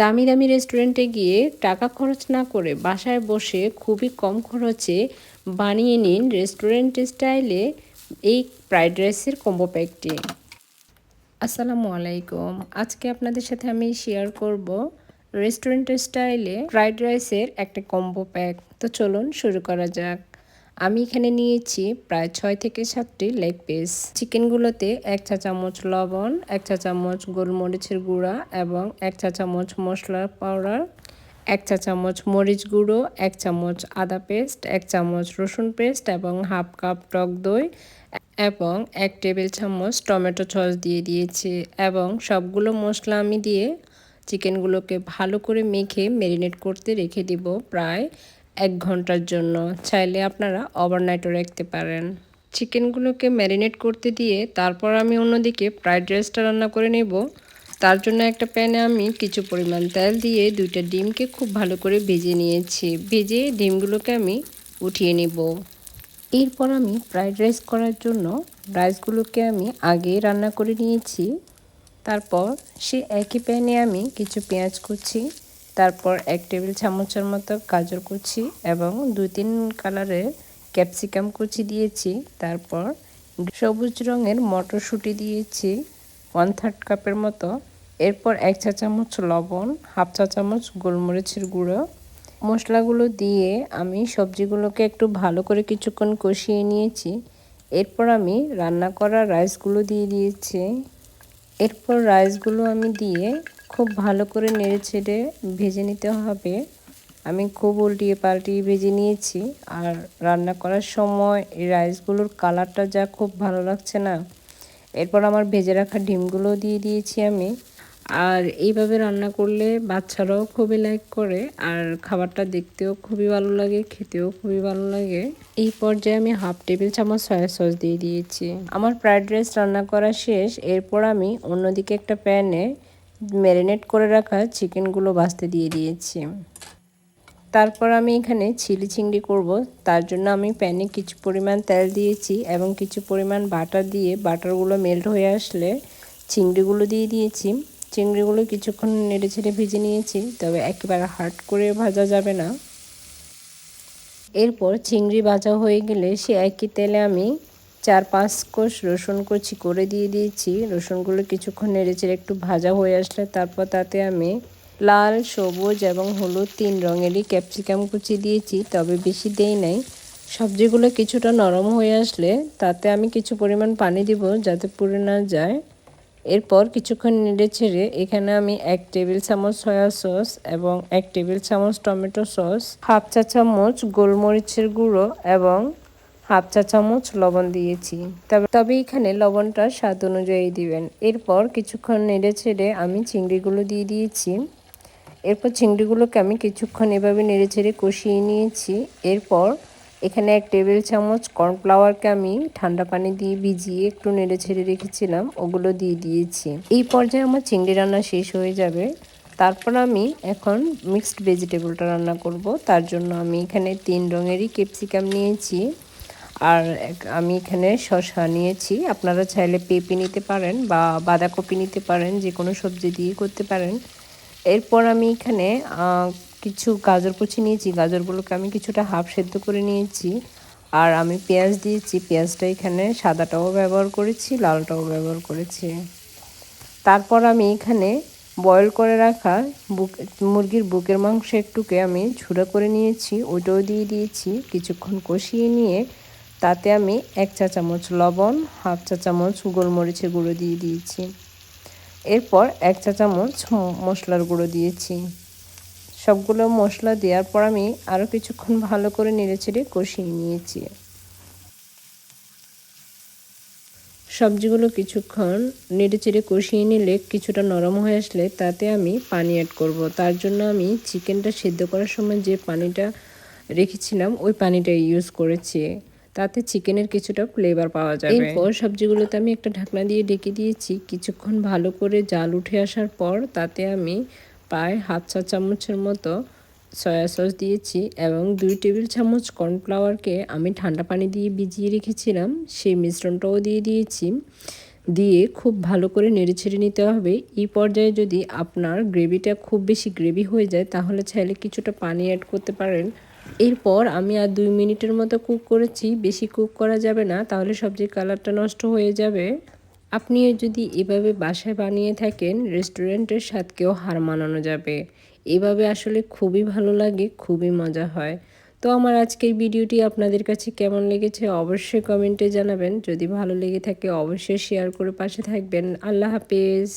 দামি দামি রেস্টুরেন্টে গিয়ে টাকা খরচ না করে বাসায় বসে খুবই কম খরচে বানিয়ে নিন রেস্টুরেন্ট স্টাইলে এই ফ্রাইড রাইসের কম্বো প্যাকটি। আসসালামু আলাইকুম। আজকে আপনাদের সাথে আমি শেয়ার করব রেস্টুরেন্ট স্টাইলে ফ্রাইড রাইসের একটা কম্বো প্যাক। তো চলুন শুরু করা যাক। আমি এখানে নিয়েছি প্রায় ছয় থেকে সাতটি লেগ পিস। চিকেনগুলোতে এক চা চামচ লবণ, এক চা চামচ গোলমরিচের গুঁড়া এবং এক চা চামচ মশলা পাউডার, এক চা চামচ মরিচ গুঁড়ো, এক চামচ আদা পেস্ট, এক চামচ রসুন পেস্ট এবং হাফ কাপ টক দই এবং এক টেবিল চামচ টমেটো সস দিয়ে দিয়েছি এবং সবগুলো মশলা আমি দিয়ে চিকেনগুলোকে ভালো করে মেখে ম্যারিনেট করতে রেখে দিব প্রায় এক ঘণ্টার জন্য। চাইলে আপনারা ওভারনাইটও রাখতে পারেন। চিকেনগুলোকে ম্যারিনেট করতে দিয়ে তারপর আমি অন্যদিকে ফ্রাইড রাইসটা রান্না করে নেব। তার জন্য একটা প্যানে আমি কিছু পরিমাণ তেল দিয়ে দুইটা ডিমকে খুব ভালো করে ভেজে নিয়েছি। ভেজে ডিমগুলোকে আমি উঠিয়ে নেব। এরপর আমি ফ্রাইড রাইস করার জন্য রাইসগুলোকে আমি আগে রান্না করে নিয়েছি। তারপর সে একই প্যানে আমি কিছু পেঁয়াজ কুচি তারপর এক টেবিল চামচের মতো গাজর কুচি এবং দুই তিন কালারের ক্যাপসিকাম কুচি দিয়েছি। তারপর সবুজ রঙের মটরশুঁটি দিয়েছি ওয়ান থার্ড কাপের মতো। এরপর এক চা চামচ লবণ হাফ চা চামচ গোলমরিচের গুঁড়ো। মশলাগুলো দিয়ে আমি সবজিগুলোকে একটু ভালো করে কিছুক্ষণ কষিয়ে নিয়েছি। এরপর আমি রান্না করা রাইসগুলো দিয়ে দিয়েছি। এরপর রাইসগুলো আমি দিয়ে খুব ভালো করে নেড়ে ছেড়ে ভেজে নিতে হবে। আমি খুব উল্টিয়ে পাল্টিয়ে ভেজে নিয়েছি। আর রান্না করার সময় এই রাইসগুলোর কালারটা যা খুব ভালো লাগছে না, এরপর আমার ভেজে রাখা ডিমগুলো দিয়ে দিয়েছি আমি। আর এইভাবে রান্না করলে বাচ্চারাও খুবই লাইক করে, আর খাবারটা দেখতেও খুবই ভালো লাগে, খেতেও খুবই ভালো লাগে। এই পর্যায়ে আমি হাফ টেবিল চামচ সয়া সস দিয়ে দিয়েছি। আমার ফ্রাইড রাইস রান্না করা শেষ, এরপর আমি অন্যদিকে একটা প্যানে ম্যারিনেট করে রাখা চিকেনগুলো বাছতে দিয়ে দিয়েছি। তারপর আমি এখানে চিলি চিংড়ি করব। তার জন্য আমি প্যানে কিছু পরিমাণ তেল দিয়েছি এবং কিছু পরিমাণ বাটার দিয়ে বাটারগুলো মেল্ট হয়ে আসলে চিংড়িগুলো দিয়ে দিয়েছি। চিংড়িগুলো কিছুক্ষণ নেড়ে ছেড়ে ভেজে নিয়েছি, তবে একেবারে হার্ড করে ভাজা যাবে না। এরপর চিংড়ি ভাজা হয়ে গেলে সে একই তেলে আমি চার পাঁচ কোষ রসুন কুচি করে দিয়ে দিয়েছি। রসুনগুলো কিছুক্ষণ নেড়ে চেড়ে একটু ভাজা হয়ে আসলে তারপর তাতে আমি লাল, সবুজ এবং হলুদ তিন রঙেরই ক্যাপসিকাম কুচি দিয়েছি, তবে বেশি দেই নাই। সবজিগুলো কিছুটা নরম হয়ে আসলে তাতে আমি কিছু পরিমাণ পানি দিব যাতে পুড়ে না যায়। এরপর কিছুক্ষণ নেড়ে ছেড়ে এখানে আমি এক টেবিল চামচ সয়া সস এবং এক টেবিল চামচ টমেটো সস, হাফ চা চামচ গোলমরিচের গুঁড়ো এবং হাফ চা চামচ লবণ দিয়েছি। তবে তবে এখানে লবণটা স্বাদ অনুযায়ী দিবেন। এরপর কিছুক্ষণ নেড়ে ছেড়ে আমি চিংড়িগুলো দিয়ে দিয়েছি। এরপর চিংড়িগুলোকে আমি কিছুক্ষণ এভাবে নেড়ে ছেড়ে কষিয়ে নিয়েছি। এরপর এখানে এক টেবিল চামচ কর্নফ্লাওয়ারকে আমি ঠান্ডা পানি দিয়ে ভিজিয়ে একটু নেড়ে ছেড়ে রেখেছিলাম, ওগুলো দিয়ে দিয়েছি। এই পর্যায়ে আমার চিংড়ি রান্না শেষ হয়ে যাবে। তারপর আমি এখন মিক্সড ভেজিটেবলটা রান্না করব। তার জন্য আমি এখানে তিন রঙেরই ক্যাপসিকাম নিয়েছি। আর আমি এখানে শসা নিয়েছি। আপনারা চাইলে পেঁপে নিতে পারেন বা বাঁধাকপি নিতে পারেন যে কোনো সবজি দিয়ে করতে পারেন। এরপর আমি এখানে কিছু গাজর কুচি নিয়েছি। গাজরগুলোকে আমি কিছুটা হাফ সেদ্ধ করে নিয়েছি। আর আমি পেঁয়াজ দিয়েছি। পেঁয়াজটা এখানে সাদাটাও ব্যবহার করেছি, লালটাও ব্যবহার করেছি। তারপর আমি এখানে বয়েল করে রাখা বুক, মুরগির বুকের মাংস একটুকে আমি ছুড়া করে নিয়েছি। ওইটাও দিয়ে দিয়েছি। কিছুক্ষণ কষিয়ে নিয়ে তাতে আমি এক চা চামচ লবণ, হাফ চা চামচ গোলমরিচের গুঁড়ো দিয়ে দিয়েছি। এরপর এক চা চামচ মশলার গুঁড়ো দিয়েছি। সবগুলো মশলা দেওয়ার পর আমি আরও কিছুক্ষণ ভালো করে নেড়ে ছেড়ে কষিয়ে নিয়েছি। সবজিগুলো কিছুক্ষণ নেড়ে চেড়ে কষিয়ে নিলে কিছুটা নরম হয়ে আসলে তাতে আমি পানি অ্যাড করব। তার জন্য আমি চিকেনটা সেদ্ধ করার সময় যে পানিটা রেখেছিলাম, ওই পানিটা ইউজ করেছি। তাতে চিকেনের কিছুটা ফ্লেভার পাওয়া যাবে। এরপর সবজিগুলোতে আমি একটা ঢাকনা দিয়ে ডেকে দিয়েছি। কিছুক্ষণ ভালো করে জাল উঠে আসার পর তাতে আমি প্রায় হাফ চা চামচের মতো সয়া সস দিয়েছি এবং দুই টেবিল চামচ কর্নফ্লাওয়ারকে আমি ঠান্ডা পানি দিয়ে ভিজিয়ে রেখেছিলাম। সেই মিশ্রণটাও দিয়ে দিয়েছি। দিয়ে খুব ভালো করে নেড়েছেড়ে নিতে হবে। এই পর্যায়ে যদি আপনার গ্রেভিটা খুব বেশি গ্রেভি হয়ে যায়, তাহলে চাইলে কিছুটা পানি অ্যাড করতে পারেন। এরপর আমি আর দুই মিনিটের মতো কুক করেছি, বেশি কুক করা যাবে না, তাহলে সবজির কালারটা নষ্ট হয়ে যাবে। আপনিও যদি এভাবে বাসায় বানিয়ে থাকেন, রেস্টুরেন্টের স্বাদকেও হার মানানো যাবে। এভাবে আসলে খুবই ভালো লাগে, খুবই মজা হয়। তো আমার আজকের ভিডিওটি আপনাদের কাছে কেমন লেগেছে অবশ্যই কমেন্টে জানাবেন। যদি ভালো লেগে থাকে, অবশ্যই শেয়ার করে পাশে থাকবেন। আল্লাহ হাফেজ।